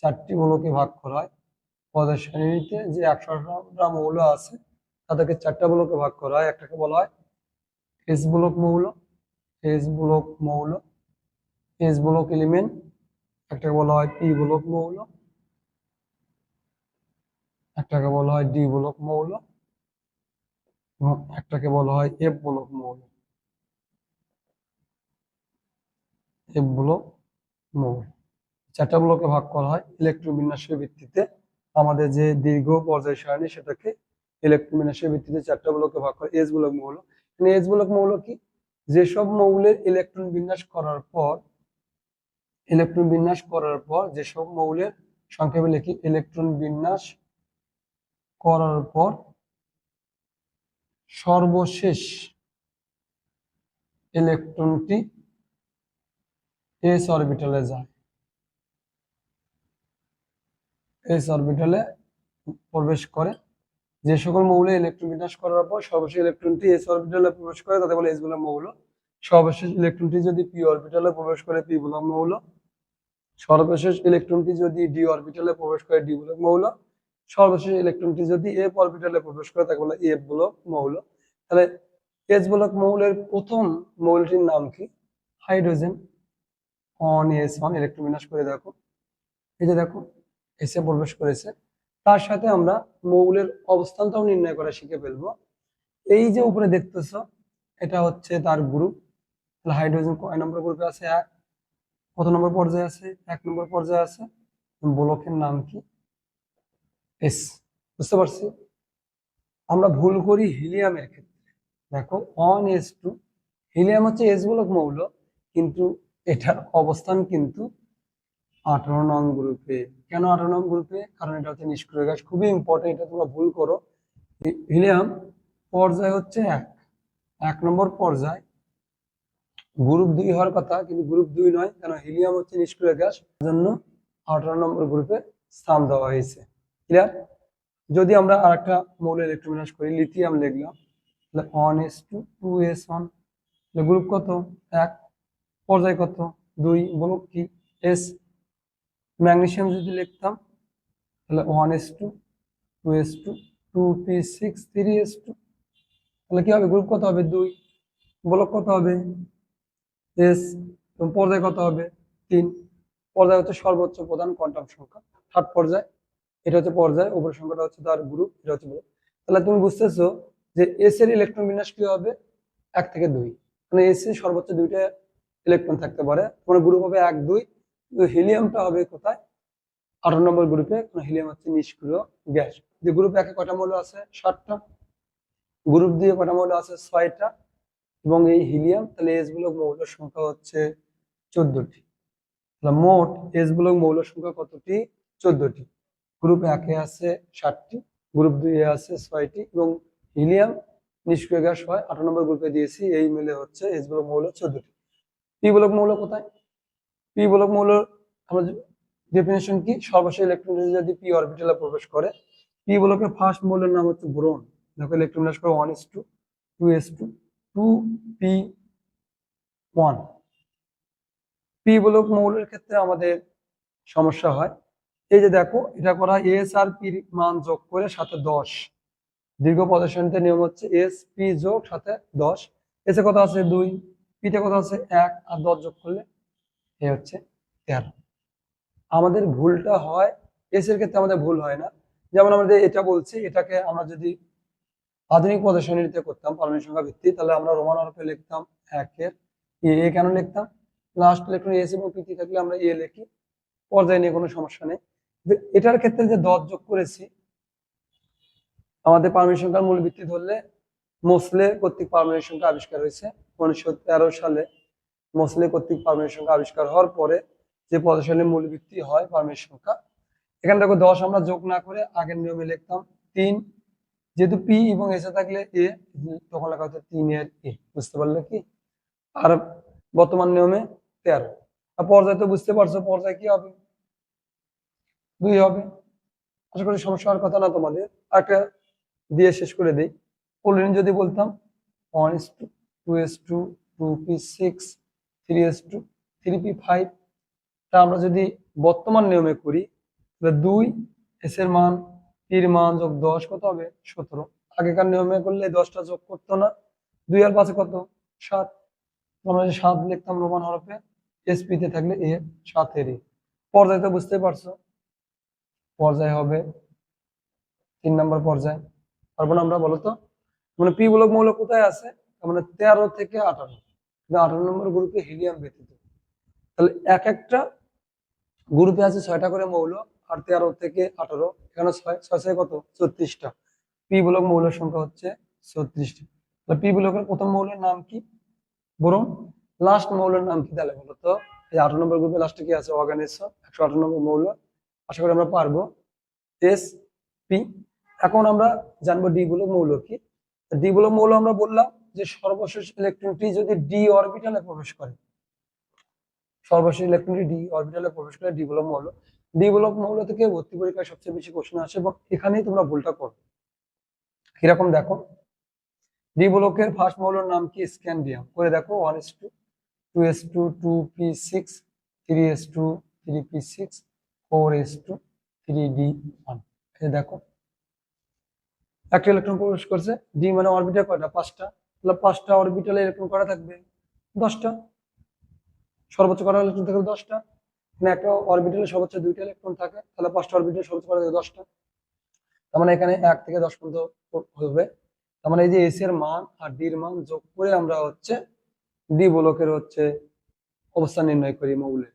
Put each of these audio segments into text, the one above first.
চারটি মৌলকে ভাগ করা হয়। পদের শ্রেণীতে যে একশো একশোটা মৌল আছে, তাদেরকে চারটা মৌলকে ভাগ করা হয়। একটাকে বলা হয় এস ব্লক মৌল এস ব্লক মৌল এস ব্লক এলিমেন্ট একটাকে বলা হয় পি ব্লক মৌল, একটাকে বলা হয় ডি ব্লক মৌল, এবং একটাকে বলা হয় এফ ব্লক মৌল। এফ ব্লক মৌল। চারটা ব্লকে ভাগ করা হয় ইলেকট্রন বিন্যাসের ভিত্তিতে। আমাদের যে দীর্ঘ পর্যায় সারণী সেটাকে ইলেকট্রন বিন্যাসের ভিত্তিতে চারটা ব্লকে ভাগ করে এস ব্লক মৌল। এস ব্লক মৌল কি? যেসব মৌলের ইলেকট্রন বিন্যাস করার পর, ইলেকট্রন বিন্যাস করার পর, যেসব মৌলের সংক্ষেপে লিখি, ইলেকট্রন বিন্যাস করার পর, সর্বশেষ ইলেকট্রনটি এস অরবিটালে যায়। এস অরবিটালে প্রবেশ করে। যে সকল মৌলে ইলেকট্রন বিন্যাস করার পর সর্বশেষ ইলেকট্রনটি এস অরবিটালে প্রবেশ করে তাদের বলে এস বলে মৌল। সর্বশেষ ইলেকট্রনটি যদি পি অরবিটালে প্রবেশ করে পি বলক মৌল। সর্বশেষ ইলেকট্রনটি যদি ডি অরবিটালে প্রবেশ করে ডি বলক মৌল। সর্বশেষ ইলেকট্রনটি যদি এফ অরবিটালে প্রবেশ করে, তাকে বলে এফ বলক মৌল। তাহলে এস বলক মৌলের প্রথম মৌলটির নাম কি? Hydrogen. One s one electron বিন্যাস করে দেখো। এই যে দেখো এসে প্রবেশ করেছে। তার সাথে আমরা মৌলের অবস্থানটাও নির্ণয় করা শিখে ফেলব। এই যে উপরে দেখতেছ, এটা হচ্ছে তার গ্রুপ তাহলে হাইড্রোজেন কয় নম্বর গ্রুপে আছে? এক। কত নম্বর পর্যায়ে আছে? এক নম্বর পর্যায়ে আছে। ব্লকের নাম কি? এস বুঝতে পারছি? আমরা ভুল করি হিলিয়ামের ক্ষেত্রে। দেখো অন এস টু হিলিয়াম হচ্ছে এস ব্লক মৌল, কিন্তু এটার অবস্থান কিন্তু আঠারো নং গ্রুপে কেন আঠারো নং গ্রুপে কারণ এটা হচ্ছে নিষ্ক্রিয় গ্যাস। খুবই ইম্পর্টেন্ট এটা তোমরা ভুল করো। হিলিয়াম পর্যায় হচ্ছে এক। এক নম্বর পর্যায়। গ্রুপ দুই হওয়ার কথা, কিন্তু গ্রুপ দুই নয়, কেন হিলিয়াম হচ্ছে নিষ্ক্রিয় গ্যাস। জন্য আঠারো নম্বর গ্রুপে স্থান দেওয়া হয়েছে। ক্লিয়ার যদি আমরা আর একটা মৌল ইলেকট্রোমিনাস করি লিথিয়াম লিখলাম, তাহলে one s two two s one group কত? এক। পর্যায় কত? দুই। বলুক কি? এস ম্যাগনেসিয়াম যদি লিখতাম, তাহলে one s two two s two two p six three s two তাহলে কী হবে? গ্রুপ কত হবে? দুই। ব্লক কত হবে? এস এবং পর্যায় কত হবে? তিন। পর্যায় হচ্ছে সর্বোচ্চ প্রধান কোয়ান্টাম সংখ্যা। থার্ড পর্যায়, এটা হচ্ছে পর্যায়, উপরের সংখ্যাটা হচ্ছে তার গ্রুপ এটা হচ্ছে গ্রুপ তাহলে তুমি বুঝতেছো যে এস এর ইলেকট্রন বিন্যাস কি হবে? এক থেকে দুই। মানে এস এর সর্বোচ্চ দুইটা ইলেকট্রন থাকতে পারে। তোমার গ্রুপ হবে এক, দুই। কিন্তু হিলিয়ামটা হবে কোথায়? আঠারো নম্বর গ্রুপে হিলিয়াম হচ্ছে নিষ্ক্রিয় গ্যাস। যে গ্রুপ একে কটা মৌল আছে? ষাটটা গ্রুপ দিয়ে কটা মৌল আছে? ছয়টা। এবং এই হিলিয়াম, তাহলে এস ব্লক মৌলের সংখ্যা হচ্ছে চোদ্দটি। তাহলে মোট এস ব্লক মৌলের সংখ্যা কতটি? চোদ্দটি। গ্রুপ একে আছে ষাটটি গ্রুপ দুই আছে ছয়টি, এবং হিলিয়াম নিষ্ক্রিয় গ্যাস হয়। আঠারো নম্বর গ্রুপে দিয়েছি, এই মিলে হচ্ছে এস ব্লক মৌল চোদ্দটি। পি ব্লক মৌল কোথায়? পি ব্লক মৌলের আমরা ডেফিনেশন কি? সর্বশেষ ইলেকট্রন যদি পি অরবিটালে প্রবেশ করে পি ব্লকের ফার্স্ট মৌলের নাম হচ্ছে বোরন। দেখো ইলেকট্রন বিন্যাস করে one s two two s two two p one p block মৌলের ক্ষেত্রে আমাদের সমস্যা হয়। এই যে দেখো, এটা করা এস আর পির মান যোগ করে সাথে দশ। দীর্ঘ প্রদর্শনীতে নিয়ম হচ্ছে এস পি যোগ সাথে দশ। এসে কত আছে? দুই। পিতে কত আছে? এক। আর দশ যোগ করলে এ হচ্ছে তেরো আমাদের ভুলটা হয় এস এর ক্ষেত্রে আমাদের ভুল হয় না। যেমন আমাদের এটা বলছি, এটাকে আমরা যদি আধুনিক প্রদর্শনীতে করতাম পারমাণবিক সংখ্যা ভিত্তি তাহলে আমরা রোমান অরূপে লিখতাম একের এ এ কেন লিখতাম? লাস্ট ইলেকট্রন এস এবং পিটি থাকলে আমরা এ লিখি, পর্যায়ে নিয়ে কোনো সমস্যা নেই। এটার ক্ষেত্রে যে দশ যোগ করেছি, আমাদের পারমাণবিক সংখ্যার মূল ভিত্তি ধরলে মোসলে কর্তৃক পারমাণবিক সংখ্যা আবিষ্কার হয়েছে। উনিশশো তেরো সালে মোসলে কর্তৃক পারমাণবিক সংখ্যা আবিষ্কার হওয়ার পরে যে প্রদর্শনের মূল ভিত্তি হয় পারমাণবিক সংখ্যা। এখানে দেখো দশ আমরা যোগ না করে আগের নিয়মে লিখতাম তিন। যেহেতু পি এবং এসে থাকলে এ, তখন লেখা হচ্ছে তিন এর এ। বুঝতে পারলে কি? আর বর্তমান নিয়মে তেরো। আর পর্যায় তো বুঝতে পারছ, পর্যায় কি হবে? দুই হবে। আশা করি সমস্যা হওয়ার কথা না তোমাদের। একটা দিয়ে শেষ করে দিই। পোলিন যদি বলতাম one s two two s two two p six three s two three p five তা আমরা যদি বর্তমান নিয়মে করি, তাহলে দুই এস এর মান পির মান যোগ দশ কত হবে? সতেরো। আগেকার নিয়মে করলে দশটা যোগ করতো না। দুই আর পাঁচে কত? সাত। আমরা যে সাত লিখতাম রোমান হরফে এসপি তে থাকলে এ সাতেরই। পর্যায় তো বুঝতে পারছ? পর্যায় হবে। তিন নম্বর পর্যায়। পারব না আমরা বলো তো? মানে পি মূলক মৌল কোথায় আছে? মানে তেরো থেকে আঠারো। আঠারো নম্বর গ্রুপে হিলিয়াম ব্যতীত। তাহলে এক একটা গ্রুপে আছে ছয়টা করে মৌল, আর তেরো থেকে আঠারো, এখানে ছয় ছয় ছয় কত? ছত্রিশটা পি ব্লক মৌলের সংখ্যা হচ্ছে ছত্রিশটা তাহলে পি ব্লকের প্রথম মৌলের নাম কি? বরং লাস্ট মৌলের নাম কি তাহলে বলো তো এই আঠারো নম্বর গ্রুপে লাস্টে কি আছে? অর্গানিজ একশো আঠারো নম্বর মৌল। আশা করি আমরা পারব। এস পি এখন আমরা জানব ডি ব্লক মৌল কি? ডি ব্লক মৌল আমরা বললাম যে সর্বশেষ ইলেকট্রনটি যদি ডি অরবিটালে প্রবেশ করে, সর্বশেষ ইলেকট্রনটি ডি অরবিটালে প্রবেশ করে ডি ব্লক মৌল ডি ব্লক মৌল থেকে ভর্তি পরীক্ষায় সবচেয়ে বেশি কোশ্চেন আসে এবং এখানেই তোমরা ভুলটা করো। কীরকম দেখো? ডি ব্লকের ফার্স্ট মৌলের নাম কি? স্ক্যান্ডিয়াম করে দেখো one s two two s two two p six three s two three p six four s two three d one দেখো, একটা ইলেকট্রন প্রবেশ করছে ডি মানে অরবিটাল কয়টা? পাঁচটা। তাহলে পাঁচটা অরবিটালে ইলেকট্রন করা থাকবে। দশটা। সর্বোচ্চ করা ইলেকট্রন থাকবে দশটা। মানে একটা অরবিটালে সর্বোচ্চ দুইটা ইলেকট্রন থাকে, তাহলে পাঁচটা অরবিটালে সর্বোচ্চ করা থাকবে দশটা। তার মানে এখানে এক থেকে দশ পর্যন্ত হবে। তার মানে এই যে এস এর মান আর ডির মান যোগ করে আমরা হচ্ছে ডি ব্লকের হচ্ছে অবস্থান নির্ণয় করি মৌলের।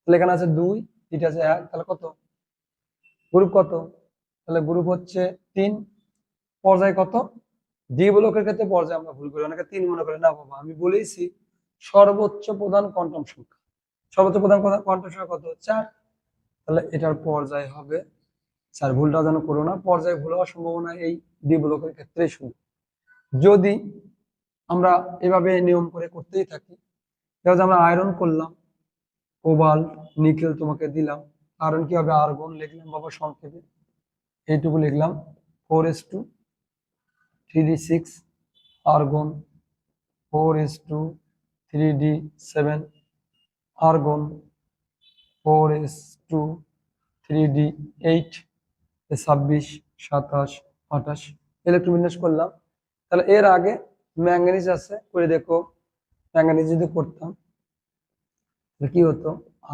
তাহলে এখানে আছে দুই, এটা আছে এক, তাহলে কত? গ্রুপ কত? তাহলে গ্রুপ হচ্ছে তিন। পর্যায় কত? ডি ব্লকের ক্ষেত্রে পর্যায়ে আমরা ভুল করি, অনেকে তিন মনে করে, না বাবা, আমি বলেইছি সর্বোচ্চ প্রধান কোয়ান্টাম সংখ্যা। সর্বোচ্চ প্রধান কোয়ান্টাম সংখ্যা কত? চার। তাহলে এটার পর্যায় হবে, স্যার ভুলটা যেন করো না, পর্যায়ে ভুল হওয়ার সম্ভাবনা এই ডি ব্লকের ক্ষেত্রেই শুধু। যদি আমরা এভাবে নিয়ম করে করতেই থাকি, যেমন আমরা আয়রন করলাম কোবাল্ট নিকেল তোমাকে দিলাম আয়রন কি হবে আর্গন লিখলাম, বাবা সংক্ষেপে। এইটুকু লিখলাম four s two three d six, argon four s two, three d seven, argon four s two, three d eight ছাব্বিশ, সাতাশ, আঠাশ। ইলেকট্রোবিন্যাস করলাম। তাহলে এর আগে ম্যাঙ্গানিজ আছে, করে দেখো। ম্যাঙ্গানিজ যদি করতাম কি হতো?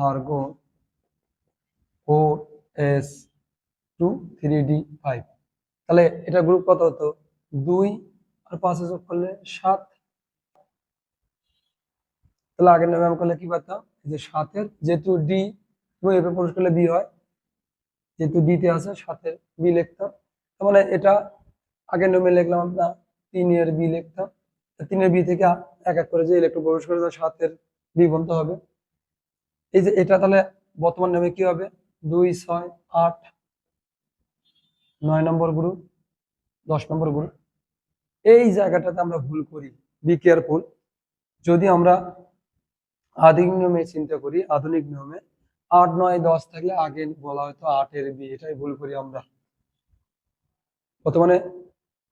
আর্গো ও s two, three d five. তাহলে এটা গ্রুপ কত হতো? দুই আর পাঁচে যোগ করলে সাত। তাহলে আগের নামে আমি করলে কি এই যে সাতের, যেহেতু ডি এবং এফে প্রবেশ করলে বি হয়, যেহেতু ডিতে আছে, সাতের বি লিখতাম। তার মানে এটা আগের নামে লিখলাম আমরা, তিনের বি লিখতাম। তিনের বি থেকে এক এক করে যে ইলেকট্রন প্রবেশ করে তার সাতের বি বলতে হবে। এই যে এটা তাহলে বর্তমান নামে কি হবে? দুই, ছয়, আট, নয় নম্বর গ্রুপ দশ নম্বর গ্রুপ এই জায়গাটাতে আমরা ভুল করি। বি কেয়ারফুল যদি আমরা আধুনিক নিয়মে চিন্তা করি, আধুনিক নিয়মে, আট, নয়, দশ থাকলে আগে বলা হয়তো আটের বি এটাই ভুল করি আমরা। বর্তমানে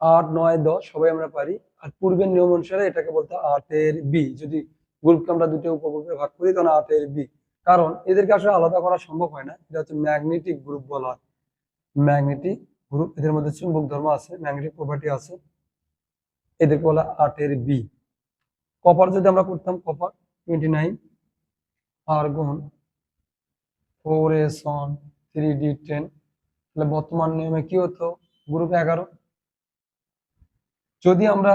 আট, নয়, দশ সবাই আমরা পারি, আর পূর্বের নিয়ম অনুসারে এটাকে বলতে আটের বি যদি গ্রুপকে আমরা দুটো উপগ্রুপে ভাগ করি, তাহলে আটের বি কারণ এদেরকে আসলে আলাদা করা সম্ভব হয় না। এটা হচ্ছে ম্যাগনেটিক গ্রুপ বলা হয়। ম্যাগনেটিক গ্রুপ এদের মধ্যে চুম্বক ধর্ম আছে ম্যাগনেটিক প্রপার্টি আছে। এদেরকে বলা আটের বি। কপার যদি আমরা করতাম copper twenty nine argon four s one three d ten তাহলে বর্তমান নিয়মে কি হতো? গ্রুপ এগারো। যদি আমরা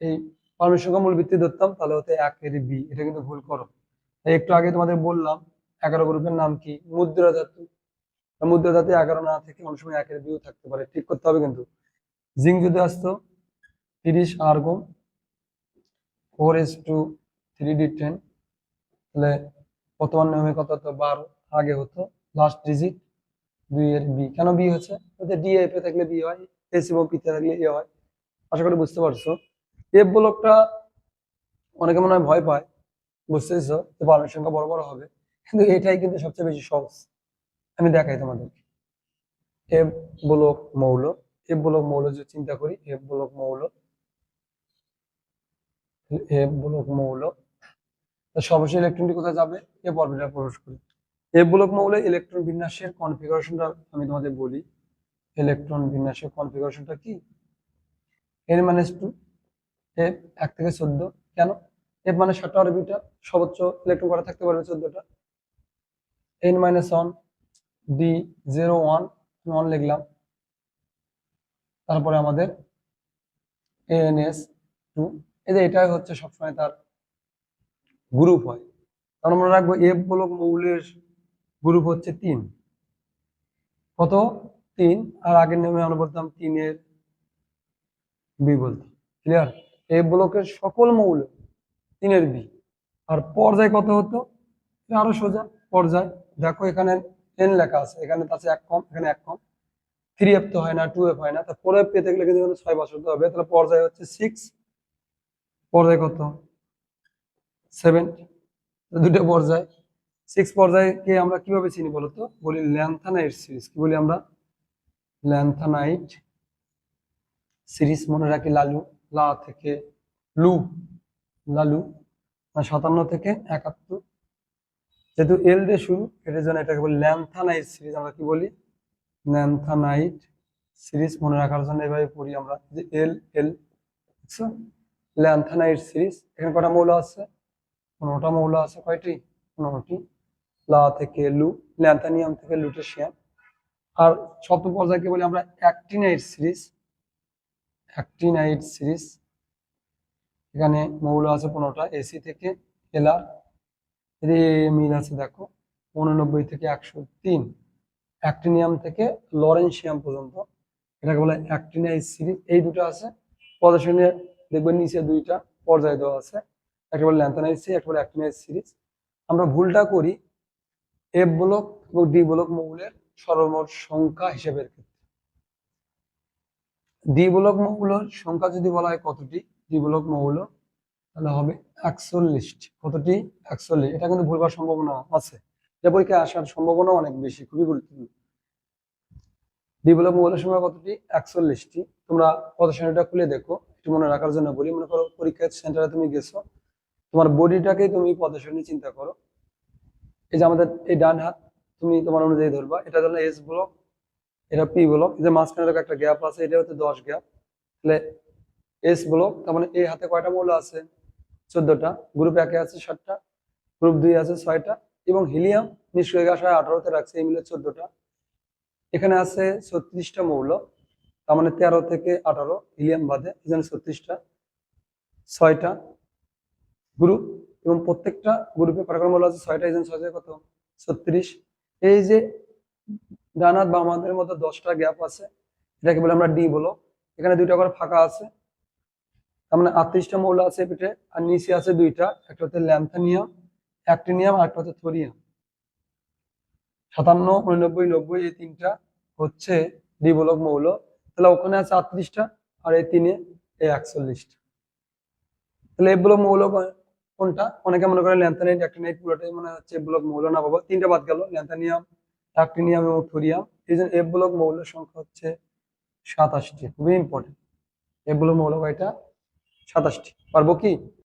এই পারমাণবিক সংখ্যা মূল ভিত্তি ধরতাম, তাহলে হতো একের বি। এটা কিন্তু ভুল করো। একটু আগে তোমাদের বললাম, এগারো গ্রুপের নাম কি? মুদ্রা ধাতু। মুদ্রা ধাতু এগারো না থেকে অনেক সময় একের বিও থাকতে পারে। ঠিক করতে হবে কিন্তু। জিঙ্ক যদি আসতো তিরিশ argon four s two three d ten তাহলে বর্তমান নিয়মে কত হতো? বারো, আগে হতো লাস্ট ডিজিট দুই এর বি কেন বি হচ্ছে? ডি এফ এ থাকলে বি হয় এস এবং পিতে থাকলে এ হয়। আশা করি বুঝতে পারছ। এফ ব্লকটা অনেকে মনে হয় ভয় পায়, বুঝতেছো? যে পারমের সংখ্যা বড় বড় হবে। কিন্তু এটাই কিন্তু সবচেয়ে বেশি সহজ। আমি দেখাই তোমাদেরকে। এফ ব্লক মৌল এফ ব্লক মৌল যে চিন্তা করি এফ ব্লক মৌল ব্লক মৌল। সর্বশেষ ইলেকট্রনটি কোথায় যাবে? এফ অরবিটাল প্রবেশ করে। এ ব্লক মৌলে ইলেকট্রন বিন্যাসের কনফিগারেশনটা আমি তোমাদের বলি। ইলেকট্রন বিন্যাসের কনফিগারেশনটা কি? এন মাইনাস টু এফ এক থেকে চোদ্দ। কেন? এফ মানে সাতটা অরবিটাল সর্বোচ্চ ইলেকট্রন করা থাকতে পারবে চোদ্দটা? N minus one d zero one one লিখলাম। তারপরে আমাদের এএনএস টু এই যে এটাই হচ্ছে সবসময় তার গ্রুপ হয়। তার মনে রাখব এফ ব্লক মৌলের গ্রুপ হচ্ছে তিন। কত? তিন। আর আগের নিয়মে আমরা বলতাম তিনের বি বলতাম ক্লিয়ার এফ ব্লকের সকল মৌল তিনের বি। আর পর্যায় কত হতো? আরও সোজা, পর্যায়। দেখো এখানে এন লেখা আছে। এখানে আছে এক কম, এখানে এক কম। থ্রি এফ তো হয় না টু এফ হয় না। তা ফোর এফ পেতে গেলে কিন্তু ছয় বছর তো হবে। তাহলে পর্যায় হচ্ছে সিক্স পর্যায় কত? সেভেন দুটো পর্যায়। সিক্স পর্যায়কে আমরা কীভাবে চিনি বলতো? বলি ল্যান্থানাইট সিরিজ। কি বলি আমরা? ল্যান্থানাইট সিরিজ মনে রাখি লালু। লা থেকে লু। লালু। আর সাতান্ন থেকে একাত্তর। যেহেতু এল দিয়ে শুরু, এটার জন্য এটাকে বলি ল্যান্থানাইট সিরিজ আমরা কি বলি? ল্যান্থানাইট সিরিজ মনে রাখার জন্য এভাবে পড়ি আমরা। যে এল এল বুঝছ? Lanthanide series. এখানে কটা মৌল আছে? পনেরোটা মৌল আছে কয়টি? পনেরোটি। লা থেকে লু, ল্যান্থানিয়াম থেকে লুটেশিয়াম। আর সপ্তম পর্যায়কে বলি আমরা অ্যাক্টিনাইট সিরিজ। Actinide series. এখানে মৌল আছে পনেরোটা, এসি থেকে এলআর। এদের মিল আছে দেখো, উননব্বই থেকে একশো তিন। অ্যাক্টিনিয়াম থেকে লরেন্সিয়াম পর্যন্ত। এটাকে বলে অ্যাক্টিনাইট সিরিজ। এই দুটো আছে। প্রদর্শনে দেখবেন নিচে দুইটা পর্যায় দেওয়া আছে। একটা বলে ল্যান্থানাইট সিরিজ একটা বলে অ্যাক্টিনাইট সিরিজ আমরা ভুলটা করি এফ ব্লক এবং ডি ব্লক মৌলের সর্বমোট সংখ্যা হিসেবের ক্ষেত্রে। ডি ব্লক মৌলের সংখ্যা যদি বলা হয় কতটি? ডি ব্লক মৌল তাহলে হবে একচল্লিশটি। কতটি? একচল্লিশ। এটা কিন্তু ভুলবার সম্ভাবনা আছে। এটা পরীক্ষায় আসার সম্ভাবনা অনেক বেশি, খুবই গুরুত্বপূর্ণ। ডি ব্লক মৌলের সংখ্যা কতটি? একচল্লিশটি। তোমরা কত পদশ্রেণীটা খুলে দেখো। একটু মনে রাখার জন্য বলি, মনে করো পরীক্ষার সেন্টারে তুমি গেছো, তোমার বডিটাকে তুমি পদশ্রেণী চিন্তা করো। এই যে আমাদের এই ডান হাত, তুমি তোমার অনুযায়ী ধরবা এটা হলো এস ব্লক এটা পি ব্লক যে মাঝখানে দেখো একটা গ্যাপ আছে এটা হচ্ছে দশ গ্যাপ তাহলে এস ব্লক তার মানে এই হাতে কয়টা মৌল আছে? চোদ্দটা গ্রুপ একে আছে সাতটা গ্রুপ দুই আছে ছয়টা, এবং হিলিয়াম নিষ্ক্রিয় গ্যাস হয় আঠারোতে রাখছে, এই মিলে চোদ্দটা। এখানে আছে ছত্রিশটা মৌল। তার মানে তেরো থেকে আঠারো হিলিয়াম বাদে এখানে ছত্রিশটা, ছয়টা গ্রুপ এবং প্রত্যেকটা গ্রুপে কটা করে মৌল আছে ছয়টা এজন ছয় কত? ছত্রিশ। এই যে ডানাত বা আমাদের মধ্যে দশটা গ্যাপ আছে, এটাকে বলে আমরা ডি বলো। এখানে দুইটা করে ফাঁকা আছে। তার মানে আটত্রিশটা মৌল আছে পিঠে আর নিচে আছে দুইটা। একটা হচ্ছে ল্যান্থানিয়াম অ্যাক্টিনিয়াম আর একটা হচ্ছে থোরিয়াম সাতান্ন, উননব্বই, নব্বই এই তিনটা হচ্ছে দ্বিবলক মৌল। তাহলে ওখানে আছে আটত্রিশটা, আর এই তিনে এই একচল্লিশটা। তাহলে এগুলো মৌল কোনটা? অনেকে মনে করে ল্যান্থানাইট অ্যাক্টিনাইট পুরোটাই মনে হচ্ছে এগুলো মৌল না বাবা। তিনটা বাদ গেল, ল্যান্থানিয়াম অ্যাক্টিনিয়াম এবং থোরিয়াম। এই জন্য এ মৌলের সংখ্যা হচ্ছে সাতাশটি, খুবই ইম্পর্টেন্ট এগুলো মৌল কয়টা সাতাশটি। পারব কি?